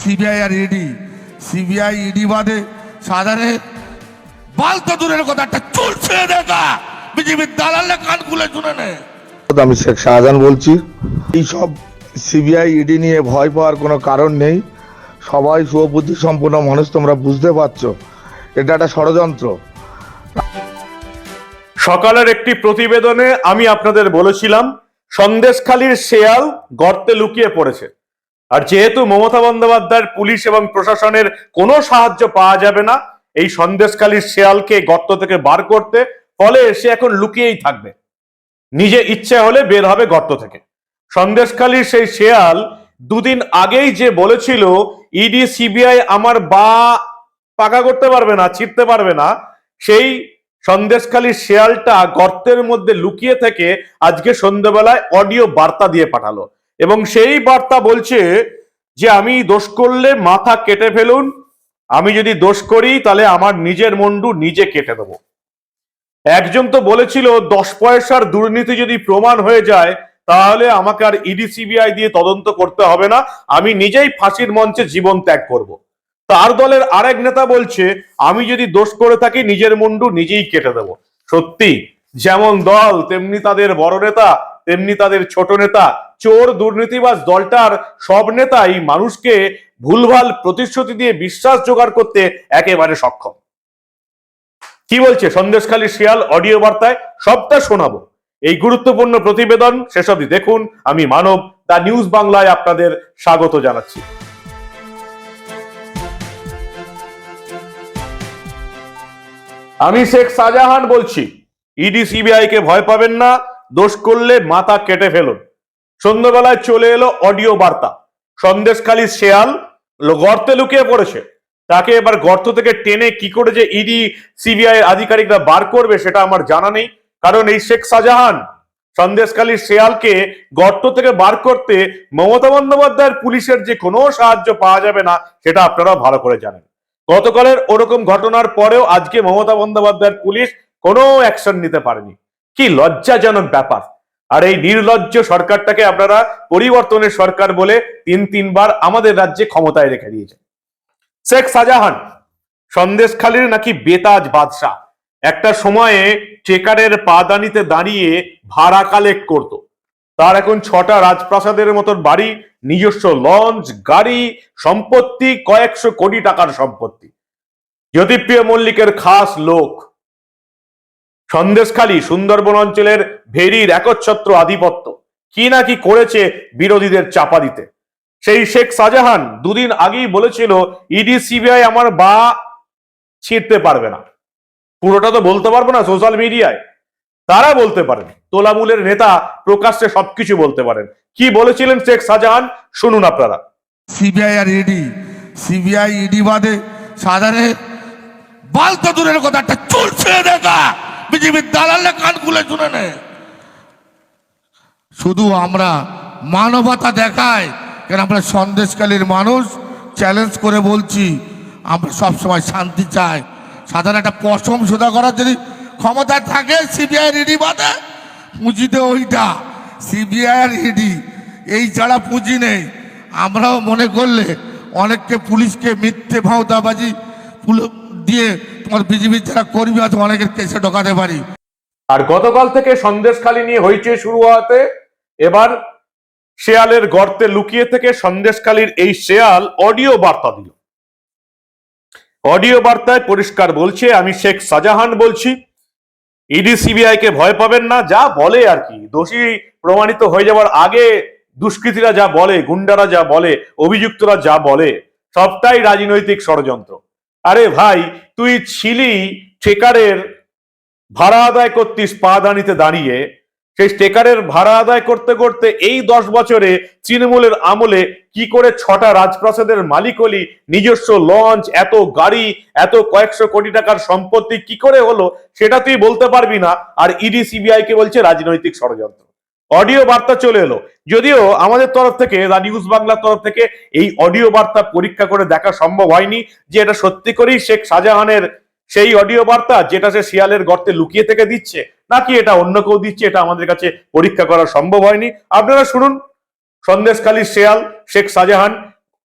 CBI আর ED. CBI ED বাদে সাধারণে বাল তো দূরের কথা একটা চুল ছেড়ে দেখা বিজেপির দালালে কান খুলে শুনে নে। আমি শেখ শাহজাহান বলছি। এই সব সিবিআই ইডি নিয়ে ভয় পাওয়ার কোনো কারণ নেই। সবাই সুবুদ্ধি সম্পন্ন মানুষ তোমরা বুঝতে পারছ। এটা একটা ষড়যন্ত্র। সকালের একটি প্রতিবেদনে আমি আপনাদের বলেছিলাম সন্দেশখালীর শেয়াল গর্তে লুকিয়ে পড়েছে। আর যেহেতু মমতা বন্দ্যোপাধ্যায়ের পুলিশ এবং প্রশাসনের কোনো সাহায্য পাওয়া যাবে না, এই সন্দেশখালীর শেয়ালকে গর্ত থেকে বার করতে, ফলে সে এখন লুকিয়েই থাকবে। নিজে ইচ্ছে হলে বের হবে গর্ত থেকে। সন্দেশখালীর সেই শেয়াল দুদিন আগেই যে বলেছিল, ইডি, সিবিআই আমার বা পাকা করতে পারবে না ছিটতে পারবে না। সেই সন্দেশখালী শেয়ালটা গর্তের মধ্যে লুকিয়ে থেকে আজকে সন্ধ্যেবেলায় অডিও বার্তা দিয়ে পাঠালো। এবং সেই বার্তা বলছে যে আমি দোষ করলে মাথা কেটে ফেলুন, আমি যদি দোষ করি তাহলে আমার নিজের মন্ডু নিজে কেটে দেবো একজন তো বলেছিল, দশ পয়সার দুর্নীতি যদি প্রমাণ হয়ে যায়, তাহলে আমাকে আর ইডি, সিবিআই দিয়ে তদন্ত করতে হবে না, আমি নিজেই ফাঁসির মঞ্চে জীবন ত্যাগ করব। তার দলের আরেক নেতা বলছে, আমি যদি দোষ করে থাকি, নিজের মুন্ডু নিজেই কেটে দেব সত্যি, যেমন দল, তেমনি তাদের বড় নেতা, তেমনি তাদের ছোট নেতা চোর দুর্নীতিবাজ দলটার সব নেতাই মানুষকে ভুলভাল প্রতিশ্রুতি দিয়ে বিশ্বাস জোগাড় করতে একেবারে সক্ষম। কি বলছে সন্দেশখালী শিয়াল অডিও বার্তায়? সবটা শোনাবো। এই গুরুত্বপূর্ণ প্রতিবেদন সেসবই দেখুন। আমি মানব, দা নিউজ বাংলায় আপনাদের স্বাগত জানাচ্ছি। আমি শেখ শাহজাহান বলছি, ইডি, সিবিআই কে ভয় পাবেন না, দোষ করলে মাথা কেটে ফেলুন। সন্ধ্যাবেলায় চলে এলো অডিও বার্তা। সন্দেশখালী শেয়াল গর্তে লুকিয়ে পড়েছে। তাকে এবার গর্ত থেকে টেনে কি করে যে ইডি, সিবিআই আধিকারিকরা বার করবে সেটা আমার জানা নেই, কারণ এই শেখ শাহজাহান সন্দেশখালীর শেয়ালকে গর্ত থেকে বার করতে মমতা বন্দ্যোপাধ্যায়ের পুলিশের যে কোনো সাহায্য পাওয়া যাবে না, সেটা আপনারা ভালো করে জানেন। গতকালের ওরকম ঘটনার পরেও আজকে মমতা বন্দ্যোপাধ্যায়ের পুলিশ কোনো অ্যাকশন নিতে পারেনি। কি লজ্জাজনক ব্যাপার। আর এই নির্লজ্জ সরকারটাকে আপনারা পরিবর্তনের সরকার বলে তিন তিনবার আমাদের রাজ্যে ক্ষমতায় রেখে দিয়েছেন। শেখ শাহজাহান, সন্দেশখালীর নাকি বেতাজ বাদশাহ। একটা সময়ে চেকারের পাদানিতে দাঁড়িয়ে ভাড়া কালেক্ট করত। তার এখন ছটা রাজপ্রাসাদের মতন বাড়ি, নিজস্ব লঞ্চ, গাড়ি, সম্পত্তি, কয়েকশো কোটি টাকার সম্পত্তি। জ্যোতিপ্রিয় মল্লিকের খাস লোক। সন্দেশখালী সুন্দরবন অঞ্চলের ভেরির একচ্ছত্র আধিপত্য। কি না কি করেছে বিরোধীদের চাপা দিতে। সেই শেখ শাহজাহান দুদিন আগেই বলেছিল, ইডি, সিবিআই আমার বা ছিঁড়তে পারবে না। পুরোটা তো বলতে পারব না সোশ্যাল মিডিয়ায়। তারা বলতে পারেন। তোলামূলের নেতা প্রকাশ্যে সবকিছু বলতে পারেন। কি বলেছিলেন শেখ শাহজাহান? শুনুন আপনারা। সিবিআই আর ইডি, সিবিআই, ইডি বাদে সাধারণে বাল তো দূরের কথা একটা চুল ছেড়ে দেখা বিজেপির দালালে কান খুলে শুনে নে শুধু আমরা মানবতা দেখায় কেন আমরা সন্দেশকালীর মানুষ চ্যালেঞ্জ করে বলছি, আমরা সবসময় শান্তি চাই। সাধারণ একটা পশম সোদা করার যদি ক্ষমতা থাকে সিবিআই ইডি বাদে পুঁজিতে ওইটা। সিবিআই আর ইডি এই ছাড়া পুঁজি নেই। আমরাও মনে করলে অনেককে পুলিশকে মিথ্যে ভাওতাবাজি দিয়ে তোমার বিজেপির যারা কর্মী আছে, অনেকের কেসে ঢোকাতে পারি। আর গতকাল থেকে সন্দেশখালী নিয়ে হইচই শুরু হওয়াতে এবার শেয়ালের গর্তে লুকিয়ে থেকে সন্দেশখালীর এই শেয়াল অডিও বার্তা দিল। অডিও বার্তায় পরিষ্কার বলছে, আমি শেখ শাহজাহান বলছি। ইডি, সিবিআই কে ভয় পাবেন না, যা বলে আর কি। দোষী প্রমাণিত হয়ে যাওয়ার আগে দুষ্কৃতীরা যা বলে, গুন্ডারা যা বলে, অভিযুক্তরা যা বলে, সবটাই রাজনৈতিক ষড়যন্ত্র। আরে ভাই, তুই ছিলি ঠেকারের ভাড়া আদায় করতিস পাদানিতে দাঁড়িয়ে। সেই স্টেকারের ভাড়া আদায় করতে করতে এই দশ বছরে তৃণমূলের আমলে কি করে ছটা রাজপ্রাসাদের মালিক হলি? নিজস্ব লঞ্চ, এত গাড়ি, এত কয়েকশো কোটি টাকার সম্পত্তি কি করে হলো? সেটা তুই বলতে পারবি না। আর ইডি, সিবিআই কে বলছে রাজনৈতিক ষড়যন্ত্র। অডিও বার্তা চলে এলো। যদিও আমাদের তরফ থেকে, দা নিউজ বাংলার তরফ থেকে এই অডিও বার্তা পরীক্ষা করে দেখা সম্ভব হয়নি যে এটা সত্যি করেই শেখ শাহজাহানের সেই অডিও বার্তা যেটা সে শিয়ালের গর্তে লুকিয়ে থেকে দিচ্ছে, নাকি এটা অন্য কেউ দিচ্ছে, এটা আমাদের কাছে পরীক্ষা করা সম্ভব হয়নি। আপনারা শুনুন, সন্দেশখালী শেয়াল, শেখ শাহজাহান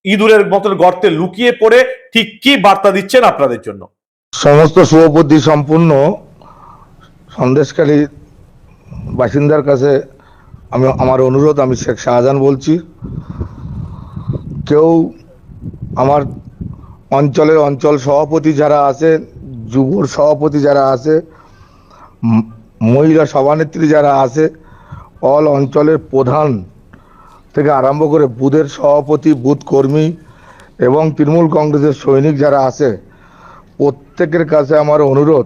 ইঁদুরের মতন গর্তে লুকিয়ে পড়ে ঠিক কি বার্তা দিচ্ছেন আপনাদের জন্য? সমস্ত শুভবুদ্ধি সম্পূর্ণ সন্দেশকারী বাসিন্দার কাছে আমি, আমার অনুরোধ, আমি শেখ শাহজাহান বলছি, কেউ আমার অঞ্চলের অঞ্চল সভাপতি যারা আছে যুবর সভাপতি যারা আছে মহিলা সভানেত্রী যারা আছে, অল অঞ্চলের প্রধান থেকে আরম্ভ করে বুথের সভাপতি, বুথ কর্মী এবং তৃণমূল কংগ্রেসের সৈনিক যারা আছে, প্রত্যেকের কাছে আমার অনুরোধ,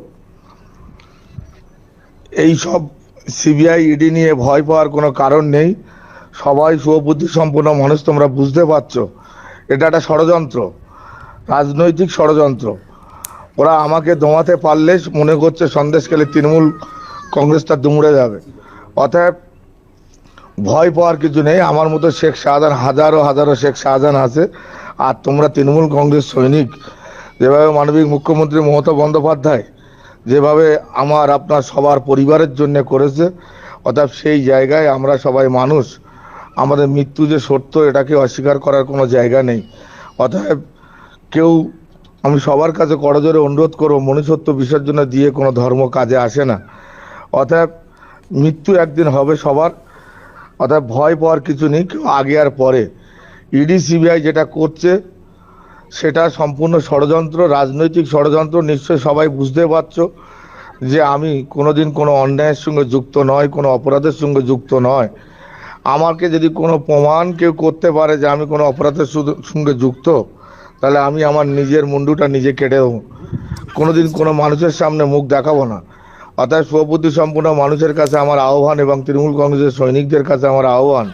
এই সব সিবিআই ইডি নিয়ে ভয় পাওয়ার কোনো কারণ নেই। সবাই সুবুদ্ধি সম্পন্ন মানুষ, তোমরা বুঝতে পারছ। এটা একটা ষড়যন্ত্র, রাজনৈতিক ষড়যন্ত্র। ওরা আমাকে দমাতে পারলে মনে করছে সন্দেশ সন্দেশকালে তৃণমূল কংগ্রেসটা দুমড়ে যাবে। অতএব ভয় পাওয়ার কিছু নেই। আমার মতো শেখ শাহজাহান, হাজারো হাজারো শেখ শাহজাহান আছে। আর তোমরা তৃণমূল কংগ্রেস সৈনিক। যেভাবে মানবিক মুখ্যমন্ত্রী মমতা বন্দ্যোপাধ্যায় যেভাবে আমার, আপনার সবার পরিবারের জন্য করেছে, অর্থাৎ সেই জায়গায় আমরা সবাই মানুষ, আমাদের মৃত্যু যে সত্য, এটাকে অস্বীকার করার কোনো জায়গা নেই। অতএব কেউ, আমি সবার কাছে করজোরে অনুরোধ করব, মনুষ্যত্ব বিসর্জনে দিয়ে কোনো ধর্ম কাজে আসে না। অতএব মৃত্যু একদিন হবে সবার অর্থাৎ ভয় পাওয়ার কিছু নেই, কেউ আগে আর পরে। ইডি, সিবিআই যেটা করছে সেটা সম্পূর্ণ ষড়যন্ত্র, রাজনৈতিক ষড়যন্ত্র, নিশ্চয়ই সবাই বুঝতে পারছ যে আমি কোনোদিন কোনো অন্যায়ের সঙ্গে যুক্ত নয় কোনো অপরাধের সঙ্গে যুক্ত নয় আমাকে যদি কোনো প্রমাণ কেউ করতে পারে যে আমি কোনো অপরাধের সঙ্গে যুক্ত, তাহলে আমি আমার নিজের মুন্ডুটা নিজে কেটে দেবো। কোনোদিন কোনো মানুষের সামনে মুখ দেখাবো না। অর্থাৎ সুবুদ্ধি সম্পূর্ণ মানুষের কাছে আমার আহ্বান এবং তৃণমূল কংগ্রেসের সৈনিকদের কাছে আমার আহ্বান।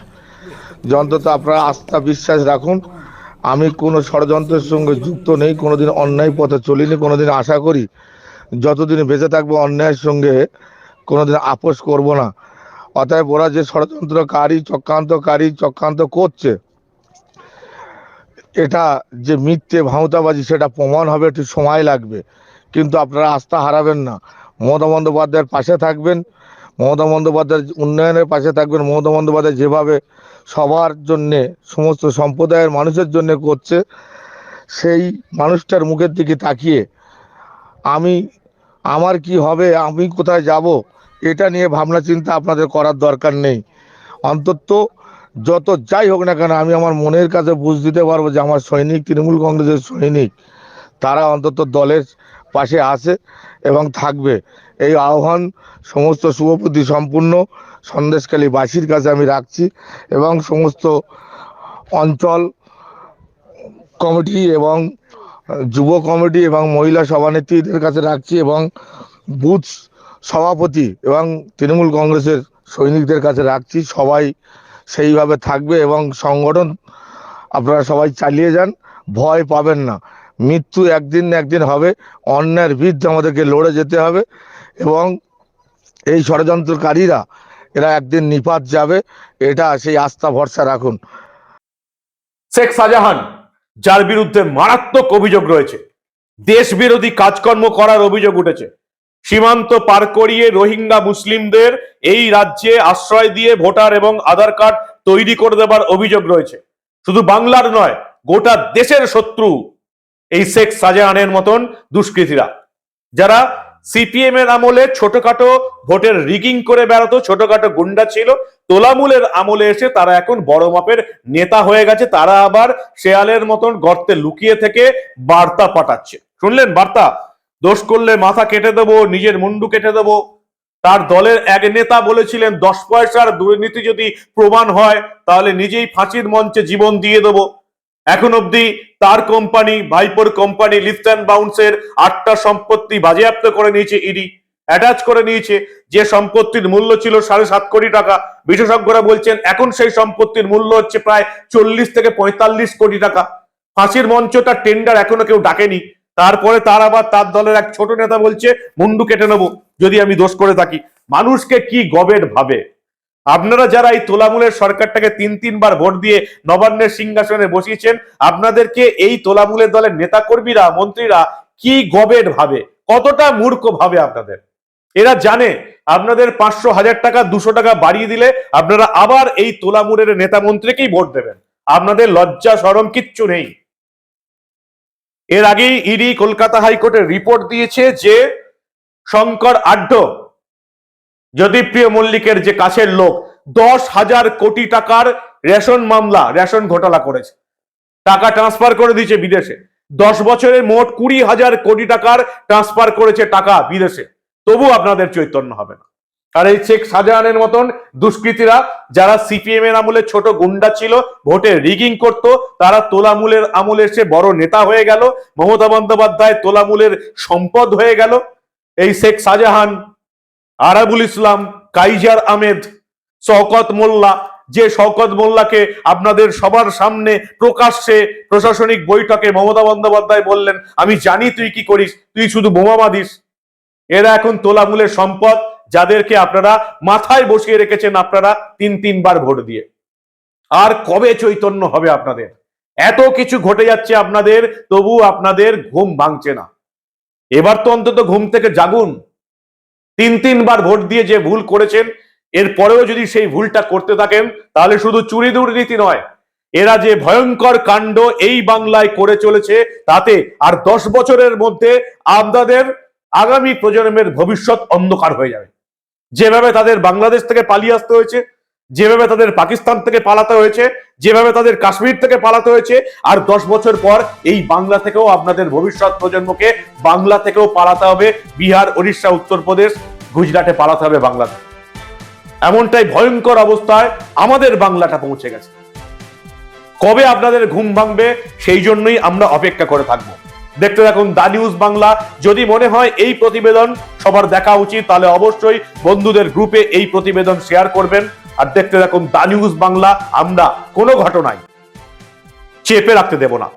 যে অন্তত আপনারা আস্থা, বিশ্বাস রাখুন। আমি কোনো ষড়যন্ত্রের সঙ্গে যুক্ত নেই, কোনোদিন অন্যায় পথে চলিনি, কোনোদিন আশা করি যতদিন বেঁচে থাকব অন্যায়ের সঙ্গে কোনোদিন আপোষ করব না। অতএব ওরা যে ষড়যন্ত্রকারী, চক্রান্তকারী, চক্রান্ত করছে, এটা যে মিথ্যে ভাঁওতাবাজি সেটা প্রমাণ হবে, একটু সময় লাগবে। কিন্তু আপনারা আস্থা হারাবেন না। মমতা বন্দ্যোপাধ্যায়ের পাশে থাকবেন, মমতা বন্দ্যোপাধ্যায়ের উন্নয়নের পাশে থাকবেন, মমতা বন্দ্যোপাধ্যায় যেভাবে সবার জন্যে, সমস্ত সম্প্রদায়ের মানুষের জন্য করছে, সেই মানুষটার মুখের দিকে তাকিয়ে, আমি, আমার কি হবে, আমি কোথায় যাব, এটা নিয়ে ভাবনা চিন্তা আপনাদের করার দরকার নেই। অন্তত যত যাই হোক না কেন, আমি আমার মনের কাছে বুঝ দিতে পারব যে আমার সৈনিক, তৃণমূল কংগ্রেসের সৈনিক, তারা অন্তত দলের পাশে আছে এবং থাকবে। এই আহ্বান সমস্ত শুভবুদ্ধি সম্পূর্ণ। সন্দেশকালী বাসীর কাছে আমি রাখছি এবং সমস্ত অঞ্চল কমিটি এবং যুব কমিটি এবং মহিলা সভানেত্রীদের কাছে রাখছি এবং বুথ সভাপতি এবং তৃণমূল কংগ্রেসের সৈনিকদের কাছে রাখছি। সবাই সেইভাবে থাকবে এবং সংগঠন আপনারা সবাই চালিয়ে যান, ভয় পাবেন না। মৃত্যু একদিন না একদিন হবে, অন্যায়ের বিরুদ্ধে আমাদেরকে লড়ে যেতে হবে এবং এই ষড়যন্ত্রকারীরা এরা একদিন নিপাত যাবে, এটা সেই আস্থা ভরসা রাখুন। শেখ শাহজাহান, যার বিরুদ্ধে মারাত্মক অভিযোগ রয়েছে দেশ বিরোধী কাজকর্ম করার অভিযোগ উঠেছে। সীমান্ত পার করিয়ে রোহিঙ্গা মুসলিমদের এই রাজ্যে আশ্রয় দিয়ে ভোটার এবং আধার কার্ড তৈরি করে দেবার অভিযোগ রয়েছে। শুধু বাংলার নয়, গোটা দেশের শত্রু এই শেখ শাহজাহানের মতন দুষ্কৃতীরা। যারা সিপিএম এর আমলে ছোটখাটো ভোটের রিগিং করে বেড়াতো, ছোটখাটো গুন্ডা ছিল। তোলামূলের আমলে এসে তারা এখন বড় মাপের নেতা হয়ে গেছে। তারা আবার শেয়ালের মতন গর্তে লুকিয়ে থেকে বার্তা পাঠাচ্ছে। শুনলেন বার্তা? দোষ করলে মাথা কেটে দেবো, নিজের মুন্ডু কেটে দেবো। তার দলের এক নেতা বলেছিলেন, দশ পয়সার দুর্নীতি যদি প্রমাণ হয়, তাহলে নিজেই ফাঁসির মঞ্চে জীবন দিয়ে দেবো। এখন অবধি তার কোম্পানি, ভাইপোর কোম্পানি, লিফট অ্যান্ড বাউন্সের আটটা সম্পত্তি বাজেয়াপ্ত করে নিয়েছে ইডি। অ্যাটাচ করে নিয়েছে। যে সম্পত্তির মূল্য ছিল সাড়ে সাত কোটি টাকা। বিশেষজ্ঞরা বলছেন, এখন সেই সম্পত্তির মূল্য হচ্ছে প্রায় চল্লিশ থেকে পঁয়তাল্লিশ কোটি টাকা। ফাঁসির মঞ্চটা টেন্ডার এখনও কেউ ডাকেনি। তারপরে তার আবার তার দলের এক ছোট নেতা বলছে, মুন্ডু কেটে নেব, যদি আমি দোষ করে থাকি। মানুষকে কি গবেট ভাবে? আপনারা যারা এই তোলামূলের সরকারটাকে তিন তিনবার ভোট দিয়ে নবান্নের সিংহাসনে বসিয়েছেন, আপনাদেরকে এই তোলামূলের দলের নেতাকর্মীরা, মন্ত্রীরা কি গবেট ভাবে, কতটা মূর্খ ভাবে আপনাদের? এরা জানে আপনাদের পাঁচশো হাজার টাকা, দুশো টাকা বাড়িয়ে দিলে আপনারা আবার এই তোলামূলের নেতা মন্ত্রীকেই ভোট দেবেন। আপনাদের লজ্জা, সরম কিচ্ছু নেই। এর আগেই ইডি, কলকাতা হাইকোর্টের রিপোর্ট দিয়েছে যে শঙ্কর আড্ড জ্যোতিপ্রিয় মল্লিকের যে কাছের লোক দশ হাজার কোটি টাকার রেশন মামলা, রেশন ঘোটালা করেছে, টাকা ট্রান্সফার করে দিয়েছে বিদেশে, দশ বছরে মোট কুড়ি হাজার কোটি টাকার ট্রান্সফার করেছে টাকা বিদেশে তবু আপনাদের চৈতন্য হবে না। আর এই শেখ শাহজাহানের মতন দুষ্কৃতীরা যারা সিপিএম এর আমলে ছোট গুন্ডা ছিল, ভোটে রিগিং করত, তারা তোলামূলের আমলে এসে বড় নেতা হয়ে গেল, মমতা বন্দ্যোপাধ্যায় তোলামূলের সম্পদ হয়ে গেল। এই শেখ শাহজাহান আরাবুল ইসলাম, কাইজার আহমেদ, শওকত মোল্লা, যে শওকত মোল্লাকে আপনাদের সবার সামনে প্রকাশ্যে প্রশাসনিক বৈঠকে মমতা বন্দ্যোপাধ্যায় বললেন, আমি জানি তুই কি করিস, তুই শুধু বোমা বাঁধিস। এরা এখন তোলামূলের সম্পদ, যাদেরকে আপনারা মাথায় বসিয়ে রেখেছেন আপনারা তিন তিনবার ভোট দিয়ে। আর কবে চৈতন্য হবে আপনাদের? এত কিছু ঘটে যাচ্ছে আপনাদের, তবু আপনাদের ঘুম ভাঙছে না। এবার তো অন্তত ঘুম থেকে জাগুন। তিন, তিনবার ভোট দিয়ে যে ভুল করেছেন, এরপরেও যদি সেই ভুলটা করতে থাকেন, তাহলে শুধু চুরি দুর্নীতি নয়, এরা যে ভয়ঙ্কর কাণ্ড এই বাংলায় করে চলেছে, তাতে আর দশ বছরের মধ্যে আপনাদের আগামী প্রজন্মের ভবিষ্যৎ অন্ধকার হয়ে যাবে। যেভাবে তাদের বাংলাদেশ থেকে পালিয়ে আসতে হয়েছে যেভাবে তাদের পাকিস্তান থেকে পালাতে হয়েছে, যেভাবে তাদের কাশ্মীর থেকে পালাতে হয়েছে, আর দশ বছর পর এই বাংলা থেকেও আপনাদের ভবিষ্যৎ প্রজন্মকে বাংলা থেকেও পালাতে হবে, বিহার উড়িষ্যা উত্তরপ্রদেশ, গুজরাটে পালাতে হবে বাংলাতে এমনটাই ভয়ঙ্কর অবস্থায় আমাদের বাংলাটা পৌঁছে গেছে। কবে আপনাদের ঘুম ভাঙবে, সেই জন্যই আমরা অপেক্ষা করে থাকব। দেখতে থাকুন দা নিউজ বাংলা। যদি মনে হয় এই প্রতিবেদন সবার দেখা উচিত, তাহলে অবশ্যই বন্ধুদের গ্রুপে এই প্রতিবেদন শেয়ার করবেন। আর দেখতে থাকুন দা নিউজ বাংলা আমরা কোনো ঘটনায় চেপে রাখতে দেব না।